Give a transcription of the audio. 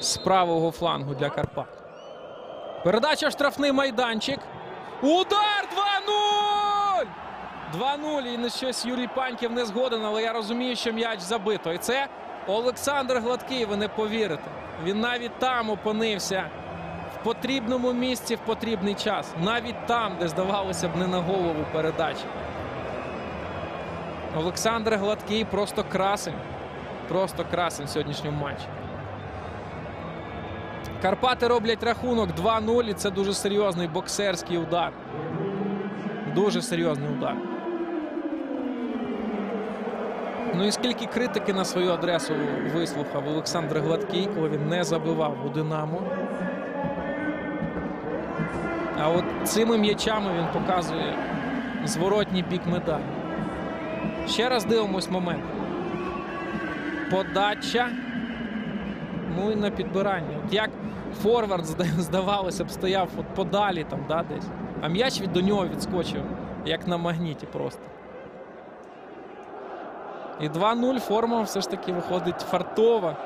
з правого флангу для Карпат. Передача штрафний майданчик. Удар 2-0! 2-0. І на щось Юрій Паньків не згоден, але я розумію, що м'яч забито. І це Олександр Гладкий, ви не повірите. Він навіть там опинився в потрібному місці в потрібний час. Навіть там, де здавалося б, не на голову передачі. Олександр Гладкий просто красень. Просто красень в сьогоднішньому матчі. Карпати роблять рахунок 2-0. І це дуже серйозний боксерський удар. Дуже серйозний удар. Ну і скільки критики на свою адресу вислухав Олександр Гладкий, коли він не забивав у Динамо. А от цими м'ячами він показує зворотній бік медалі. Ще раз дивимось момент. Подача. Ну і на підбирання. Як форвард, здавалося б, стояв от подалі там, да, десь. А м'яч від до нього відскочив, як на магніті просто. І 2-0 форма все ж таки виходить фартова.